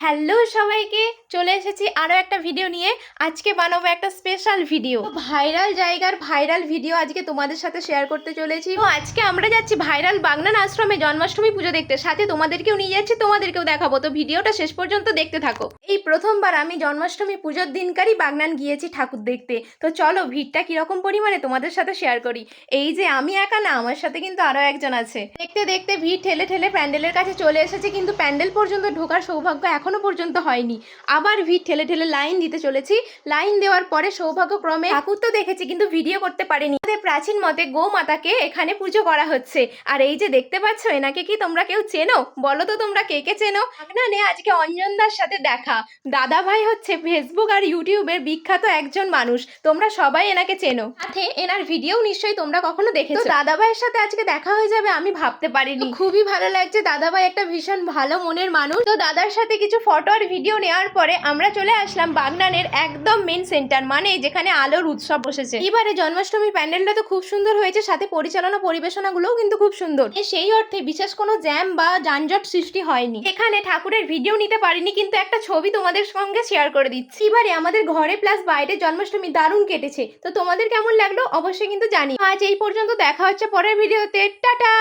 Hello সবাইকে, চলে এসেছি আরও একটা ভিডিও নিয়ে। আজকে বানাবো একটা স্পেশাল ভিডিও ভাইরাল জায়গার ভাইরাল ভিডিও আজকে তোমাদের সাথে শেয়ার করতে চলেছি। তো আজকে আমরা যাচ্ছি ভাইরাল বাগনান আশ্রমে জন্মাষ্টমী পুজো দেখতে। সাথে তোমাদেরকেও নিয়ে যাচ্ছি, তোমাদেরকেও দেখাবো। তো ভিডিওটা শেষ পর্যন্ত দেখতে থাকো। এই প্রথমবার আমি জন্মাষ্টমী পুজোর দিনকারই বাগনান গিয়েছি ঠাকুর দেখতে। তো চলো ভিড়টা কীরকম পরিমাণে তোমাদের সাথে শেয়ার করি। এই যে আমি একা না, আমার সাথে কিন্তু আরও একজন আছে। দেখতে দেখতে ভিড় ঠেলে ঠেলে প্যান্ডেলের কাছে চলে এসেছে, কিন্তু প্যান্ডেল পর্যন্ত ঢোকার সৌভাগ্য এখনও পর্যন্ত হয়নি। আবার ভিড় ঠেলে ঠেলে লাইন দিতে চলেছি। লাইন দেওয়ার পরে সৌভাগ্যক্রমে ঠাকুর তো দেখেছি, কিন্তু ভিডিও করতে পারিনি। প্রাচীন মতে গো মাতাকে এখানে পুজো করা হচ্ছে। আর এই যে দেখতে পাচ্ছ, এনাকে কি তোমরা কেউ চেনো? বলো তো তোমরা কে কে চেনো? আপনানে আজকে অঞ্জনদার সাথে দেখা। দাদা ভাই হচ্ছে ফেসবুক আর ইউটিউবের বিখ্যাত একজন মানুষ। তোমরা সবাই এনাকে চেনো। সাথে এনার ভিডিও নিশ্চয়ই তোমরা কখনো দেখেছ। দাদা ভাইয়ের সাথে আজকে দেখা হয়ে যাবে, আমি ভাবতে পারিনি। খুবই ভালো লাগছে। দাদা ভাই একটা ভীষণ ভালো মনের মানুষ। তো দাদার সাথে কিছু ফটো আর ভিডিও নেওয়ার পরে আমরা চলে আসলাম বাগনানের একদম মেন সেন্টার মানে যেখানে আলোর উৎসব বসেছে। এবারে জন্মাষ্টমী প্যান্ডেলটা তো খুব সুন্দর হয়েছে, সাথে পরিচালনা পরিবেশনাগুলোও কিন্তু খুব সুন্দর। সেই অর্থে বিশেষ কোনো জ্যাম বা যানজট সৃষ্টি হয়নি। এখানে ঠাকুরের ভিডিও নিতে পারিনি, কিন্তু একটা ছবি তোমাদের সঙ্গে শেয়ার করে দিচ্ছি। এবারে আমাদের ঘরে প্লাস বাইরে জন্মাষ্টমী দারুণ কেটেছে, তো তোমাদের কেমন লাগল অবশ্যই কিন্তু জানি আজ এই পর্যন্ত দেখা হচ্ছে পরের ভিডিওতে টাটা!